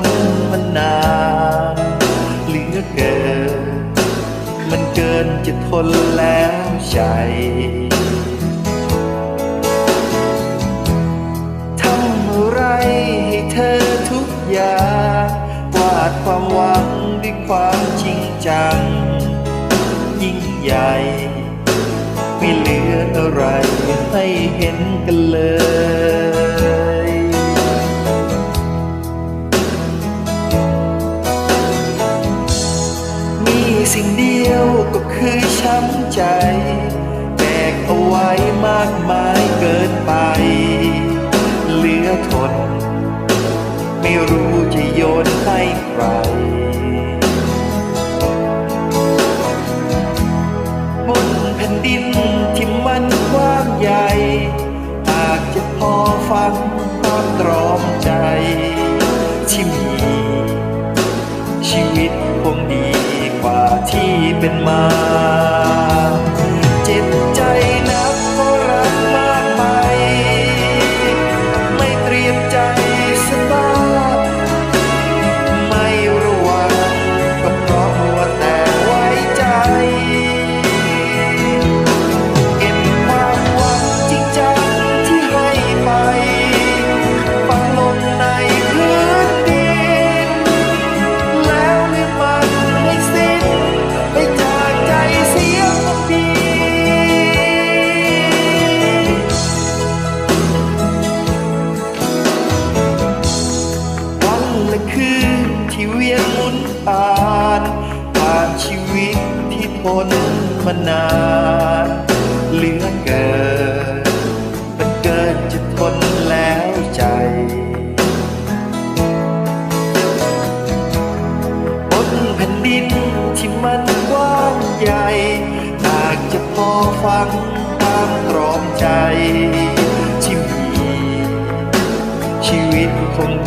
นมันนานเหลือเกิน มันเกินจะทนแล้วใจทำอะไรให้เธอทุกอย่างวาดความหวังด้วยความจริงจัง ยิ่งใหญ่ไม่เหลืออะไรให้เห็นกันเลย สิ่งเดียวก็คือช้ำใจ แบกเอาไว้มากมายเกินไป เหลือทน ไม่รู้จะโยนให้ใครบนแผ่นดินที่มันกว้างใหญ่หากจะพอฟังความตรอมใจ ที่มี ชีวิตคงดี เป็นมา หมุนผ่านผ่านชีวิตที่ทนมานานเหลือเกินมันเกินจะทนแล้วใจบนแผ่นดินที่มันกว้างใหญ่หากจะพอฟังตามตรอมใจที่มีชีวิตคง